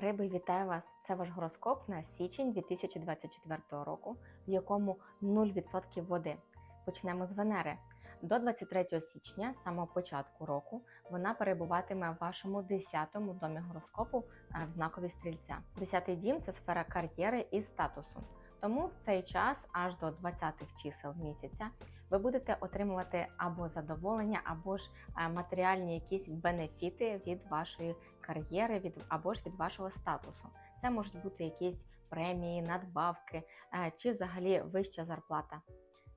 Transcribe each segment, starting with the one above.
Риби, вітаю вас! Це ваш гороскоп на січень 2024 року, в якому 0% води. Почнемо з Венери. До 23 січня, самого початку року, вона перебуватиме в вашому 10-му домі гороскопу е, в знакові стрільця. 10-й дім це сфера кар'єри і статусу. Тому в цей час, аж до 20-х чисел місяця, ви будете отримувати або задоволення, або ж е, матеріальні якісь бенефіти від вашої кар'єри, від або ж від вашого статусу. Це можуть бути якісь премії, надбавки е, чи взагалі вища зарплата.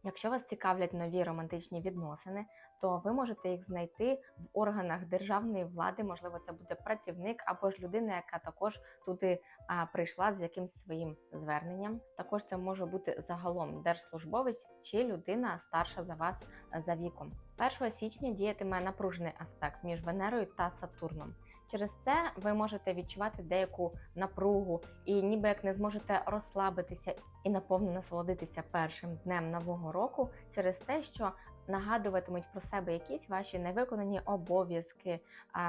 Якщо вас цікавлять нові романтичні відносини, то ви можете їх знайти в органах державної влади. Можливо, це буде працівник або ж людина, яка також туди прийшла з якимсь своїм зверненням. Також це може бути загалом держслужбовець чи людина старша за вас за віком. 1 січня діятиме напружений аспект між Венерою та Сатурном. Через це ви можете відчувати деяку напругу і ніби як не зможете розслабитися і наповно насолодитися першим днем нового року через те, що нагадуватимуть про себе якісь ваші невиконані обов'язки,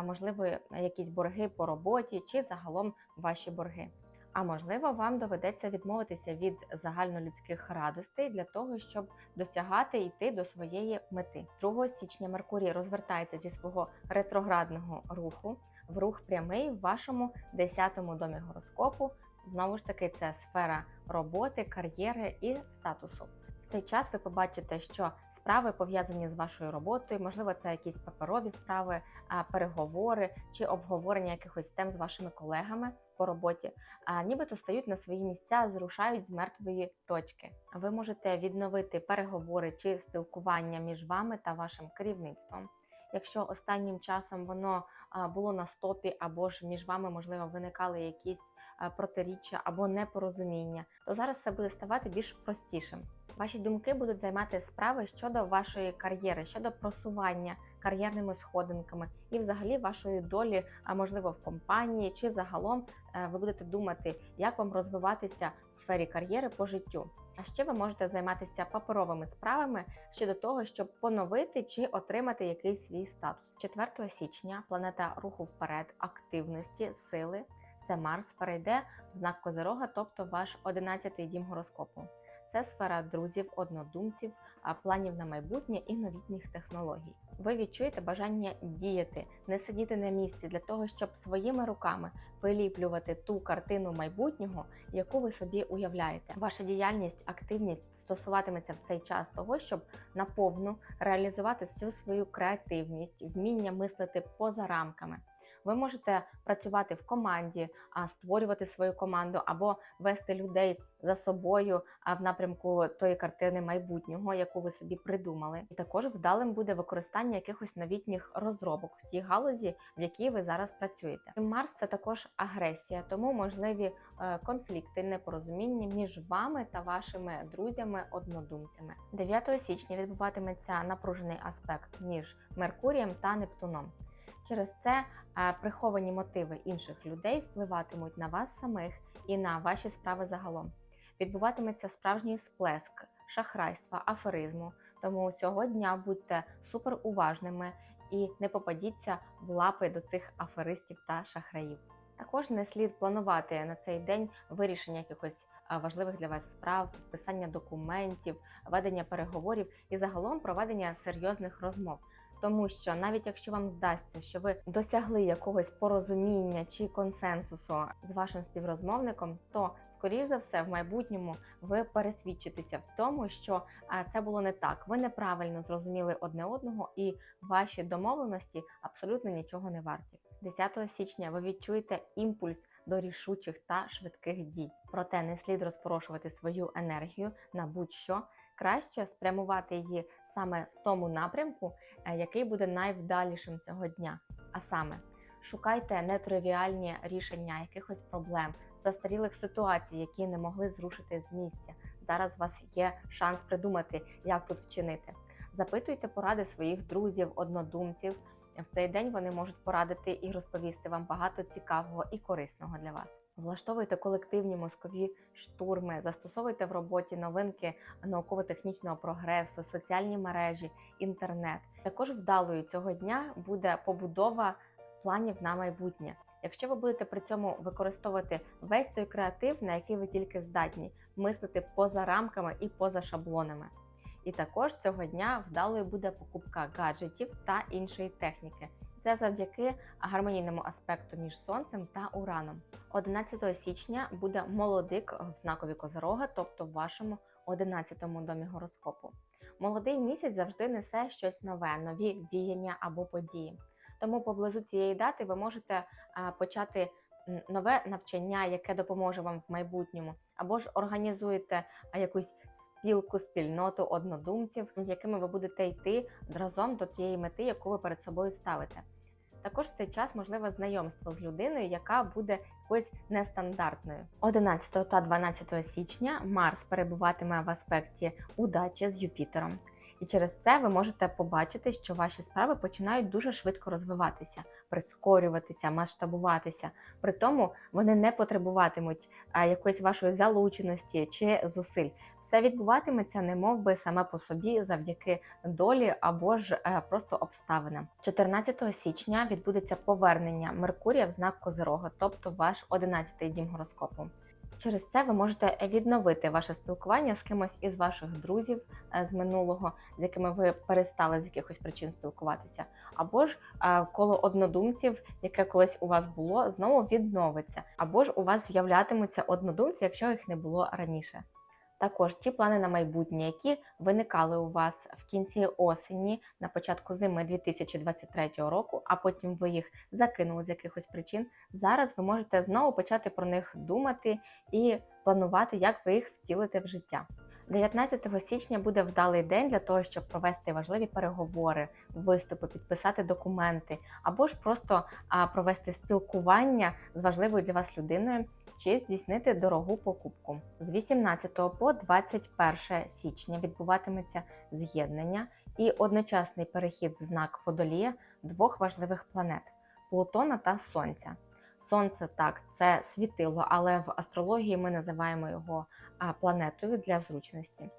можливо, якісь борги по роботі чи загалом ваші борги. А можливо, вам доведеться відмовитися від загальнолюдських радостей для того, щоб досягати йти до своєї мети. 2 січня Меркурій розвертається зі свого ретроградного руху в рух прямий в вашому 10-му домі гороскопу. Знову ж таки, це сфера роботи, кар'єри і статусу. В цей час ви побачите, що справи пов'язані з вашою роботою, можливо, це якісь паперові справи, переговори чи обговорення якихось тем з вашими колегами по роботі, нібито стають на свої місця, зрушають з мертвої точки. Ви можете відновити переговори чи спілкування між вами та вашим керівництвом. Якщо останнім часом воно було на стопі, або ж між вами, можливо, виникали якісь протиріччя або непорозуміння, то зараз все буде ставати більш простішим. Ваші думки будуть займати справи щодо вашої кар'єри, щодо просування кар'єрними сходинками і, взагалі, вашої долі, а можливо, в компанії чи загалом е, ви будете думати, як вам розвиватися в сфері кар'єри по життю. А ще ви можете займатися паперовими справами щодо того, щоб поновити чи отримати якийсь свій статус. 4 січня планета руху вперед, активності, сили. Це Марс перейде в знак Козирога, тобто ваш 11-й дім гороскопу. Це сфера друзів, однодумців, планів на майбутнє і новітніх технологій. Ви відчуєте бажання діяти, не сидіти на місці для того, щоб своїми руками виліплювати ту картину майбутнього, яку ви собі уявляєте. Ваша діяльність, активність стосуватиметься в цей час того, щоб наповну реалізувати всю свою креативність, вміння мислити поза рамками. Ви можете працювати в команді, створювати свою команду або вести людей за собою в напрямку тої картини майбутнього, яку ви собі придумали. І також вдалим буде використання якихось новітніх розробок в тій галузі, в якій ви зараз працюєте. Марс це також агресія, тому можливі е, конфлікти, непорозуміння між вами та вашими друзями-однодумцями. 9 січня відбуватиметься напружений аспект між Меркурієм та Нептуном. Через це приховані мотиви інших людей впливатимуть на вас самих і на ваші справи загалом. Відбуватиметься справжній сплеск шахрайства, аферизму. Тому цього дня будьте супер уважними і не попадіться в лапи до цих аферистів та шахраїв. Також не слід планувати на цей день вирішення якихось важливих для вас справ, підписання документів, ведення переговорів і загалом проведення серйозних розмов. Тому що навіть якщо вам здасться, що ви досягли якогось порозуміння чи консенсусу з вашим співрозмовником, то скоріш за все в майбутньому ви пересвідчитеся в тому, що це було не так. Ви неправильно зрозуміли одне одного, і ваші домовленості абсолютно нічого не варті. 10 січня ви відчуєте імпульс до рішучих та швидких дій. Проте не слід розпорошувати свою енергію на будь-що краще спрямувати її саме в тому напрямку, е, який буде найвдалішим цього дня. А саме, шукайте нетривіальні рішення якихось проблем, застарілих ситуацій, які не могли зрушити з місця. Зараз у вас є шанс придумати, як тут вчинити. Запитуйте поради своїх друзів, однодумців. В цей день вони можуть порадити і розповісти вам багато цікавого і корисного для вас. Влаштовуйте колективні мозкові штурми, застосовуйте в роботі новинки науково-технічного прогресу, соціальні мережі, інтернет. Також вдалою цього дня буде побудова планів на майбутнє. Якщо ви будете при цьому використовувати весь той креатив, на який ви тільки здатні, мислити поза рамками і поза шаблонами. І також цього дня вдалою буде покупка гаджетів та іншої техніки. Це завдяки гармонійному аспекту між сонцем та ураном. 11 січня буде молодик в знакові Козирога, тобто в вашому 11-му домі гороскопу. Молодий місяць завжди несе щось нове, нові віяння або події. Тому поблизу цієї дати ви можете е, почати нове навчання, яке допоможе вам в майбутньому, або ж організуєте якусь спілку, спільноту однодумців, з якими ви будете йти разом до тієї мети, яку ви перед собою ставите. Також в цей час можливе знайомство з людиною, яка буде якоюсь нестандартною. 11 та 12 січня Марс перебуватиме в аспекті удачі з Юпітером. І через це ви можете побачити, що ваші справи починають дуже швидко розвиватися, прискорюватися, масштабуватися. При тому вони не потребуватимуть якоїсь вашої залученості чи зусиль. Все відбуватиметься, не мов би саме по собі, завдяки долі або ж е, просто обставинам. 14 січня відбудеться повернення Меркурія в знак Козирога, тобто ваш 11-й дім гороскопу. Через це ви можете відновити ваше спілкування з кимось із ваших друзів е, з минулого, з якими ви перестали з якихось причин спілкуватися, або ж е, коло однодумців, яке колись у вас було, знову відновиться, або ж у вас з'являтимуться однодумці, якщо їх не було раніше. Також ті плани на майбутнє, які виникали у вас в кінці осені, на початку зими 2023 року, а потім ви їх закинули з якихось причин. Зараз ви можете знову почати про них думати і планувати, як ви їх втілите в життя. 19 січня буде вдалий день для того, щоб провести важливі переговори, виступи, підписати документи, або ж просто провести спілкування з важливою для вас людиною чи здійснити дорогу покупку. З 18 по 21 січня відбуватиметься з'єднання і одночасний перехід в знак Водолія двох важливих планет Плутона та Сонця. Сонце так, це світило, але в астрології ми називаємо його планетою для зручності.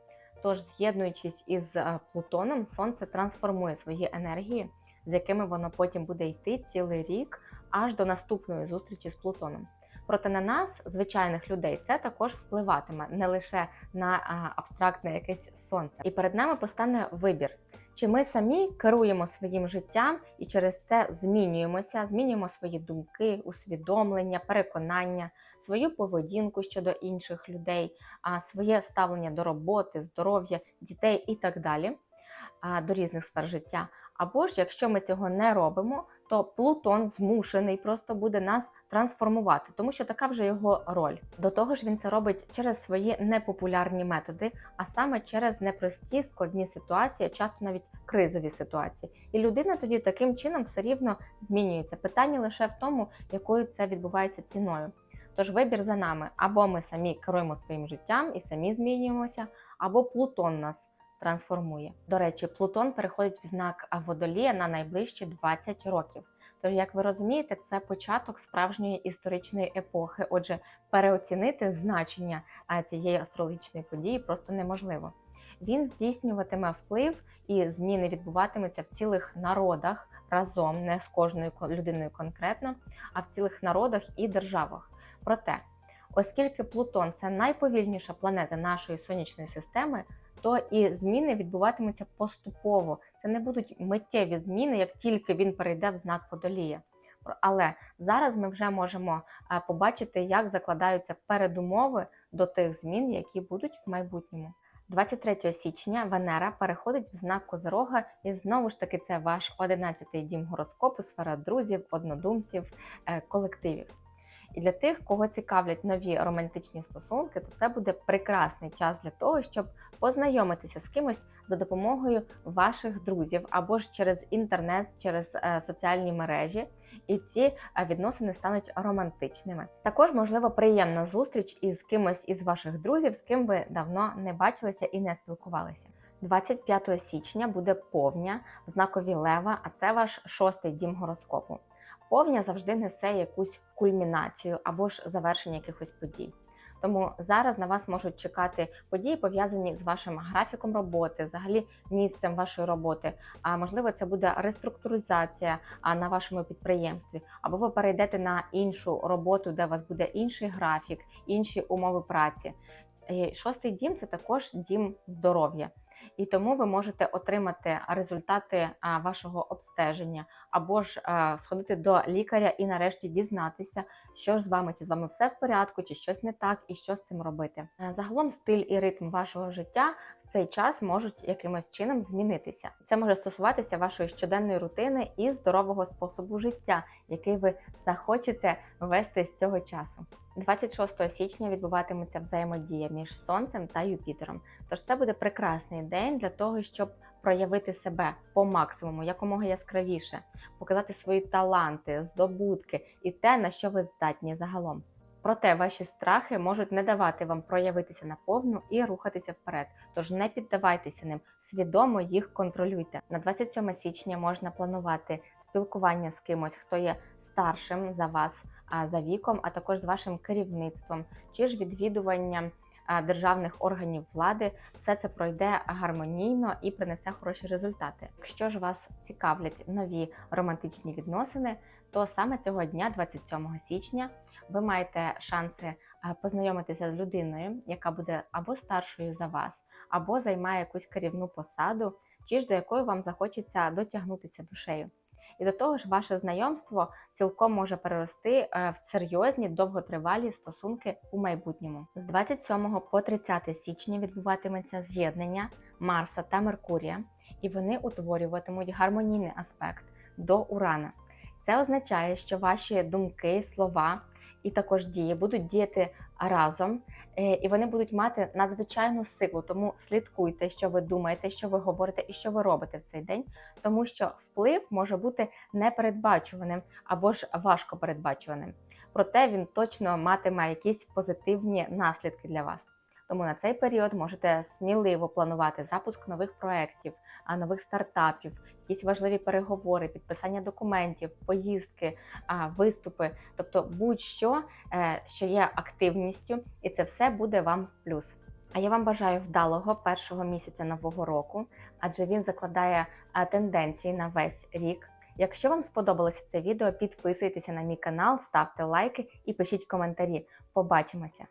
Тож, з'єднуючись із Плутоном, Сонце трансформує свої енергії, з якими воно потім буде йти цілий рік аж до наступної зустрічі з Плутоном. Проте на нас, звичайних людей, це також впливатиме не лише на абстрактне якесь сонце. І перед нами постане вибір. Чи ми самі керуємо своїм життям і через це змінюємося, змінюємо свої думки, усвідомлення, переконання, свою поведінку щодо інших людей, своє ставлення до роботи, здоров'я, дітей і так далі, до різних сфер життя. Або ж якщо ми цього не робимо, то Плутон змушений просто буде нас трансформувати, тому що така вже його роль. До того ж, він це робить через свої непопулярні методи, а саме через непрості складні ситуації, часто навіть кризові ситуації. І людина тоді таким чином все рівно змінюється. Питання лише в тому, якою це відбувається ціною. Тож вибір за нами: або ми самі керуємо своїм життям і самі змінюємося, або Плутон нас трансформує. До речі, Плутон переходить в знак Водолія на найближчі 20 років. Тож, як ви розумієте, це початок справжньої історичної епохи. Отже, переоцінити значення цієї астрологічної події просто неможливо. Він здійснюватиме вплив і зміни відбуватимуться в цілих народах разом, не з кожною людиною конкретно, а в цілих народах і державах. Проте, оскільки Плутон це найповільніша планета нашої сонячної системи, то і зміни відбуватимуться поступово. Це не будуть миттєві зміни, як тільки він перейде в знак водолія. Але зараз ми вже можемо побачити, як закладаються передумови до тих змін, які будуть в майбутньому. 23 січня Венера переходить в знак Козирога, і знову ж таки це ваш 11-й дім гороскопу, сфера друзів, однодумців, е, колективів. І для тих, кого цікавлять нові романтичні стосунки, то це буде прекрасний час для того, щоб познайомитися з кимось за допомогою ваших друзів або ж через інтернет, через е, соціальні мережі, і ці е, відносини стануть романтичними. Також можливо приємна зустріч із кимось із ваших друзів, з ким ви давно не бачилися і не спілкувалися. 25 січня буде повня в знакові Лева, а це ваш шостий дім гороскопу. Повня завжди несе якусь кульмінацію або ж завершення якихось подій. Тому зараз на вас можуть чекати події, пов'язані з вашим графіком роботи, взагалі місцем вашої роботи. А можливо, це буде реструктуризація на вашому підприємстві, або ви перейдете на іншу роботу, де у вас буде інший графік, інші умови праці. Шостий дім це також дім здоров'я. І тому ви можете отримати результати вашого обстеження, або ж а, сходити до лікаря і нарешті дізнатися, що ж з вами, чи з вами все в порядку, чи щось не так, і що з цим робити. Е, Загалом стиль і ритм вашого життя в цей час можуть якимось чином змінитися. Це може стосуватися вашої щоденної рутини і здорового способу життя, який ви захочете вести з цього часу. 26 січня відбуватиметься взаємодія між сонцем та Юпітером. Тож це буде прекрасний день для того, щоб проявити себе по максимуму, якомога яскравіше, показати свої таланти, здобутки і те, на що ви здатні загалом. Проте ваші страхи можуть не давати вам проявитися наповну і рухатися вперед. Тож не піддавайтеся ним, свідомо їх контролюйте. На 27 січня можна планувати спілкування з кимось, хто є старшим за вас за віком, а також з вашим керівництвом, чи ж відвідування державних органів влади. Все це пройде гармонійно і принесе хороші результати. Якщо ж вас цікавлять нові романтичні відносини, то саме цього дня, 27 січня, ви маєте шанси познайомитися з людиною, яка буде або старшою за вас, або займає якусь керівну посаду, чи ж до якої вам захочеться дотягнутися душею. І до того ж, ваше знайомство цілком може перерости е, в серйозні довготривалі стосунки у майбутньому. З 27 по 30 січня відбуватиметься з'єднання Марса та Меркурія, і вони утворюватимуть гармонійний аспект до Урана. Це означає, що ваші думки, слова і також дії будуть діяти разом, е, і вони будуть мати надзвичайну силу. Тому слідкуйте, що ви думаєте, що ви говорите і що ви робите в цей день, тому що вплив може бути непередбачуваним або ж важко передбачуваним. Проте він точно матиме якісь позитивні наслідки для вас. Тому на цей період можете сміливо планувати запуск нових проєктів, нових стартапів, якісь важливі переговори, підписання документів, поїздки, виступи, тобто будь-що, е, що є активністю, і це все буде вам в плюс. А я вам бажаю вдалого першого місяця нового року, адже він закладає тенденції на весь рік. Якщо вам сподобалося це відео, підписуйтеся на мій канал, ставте лайки і пишіть коментарі. Побачимося!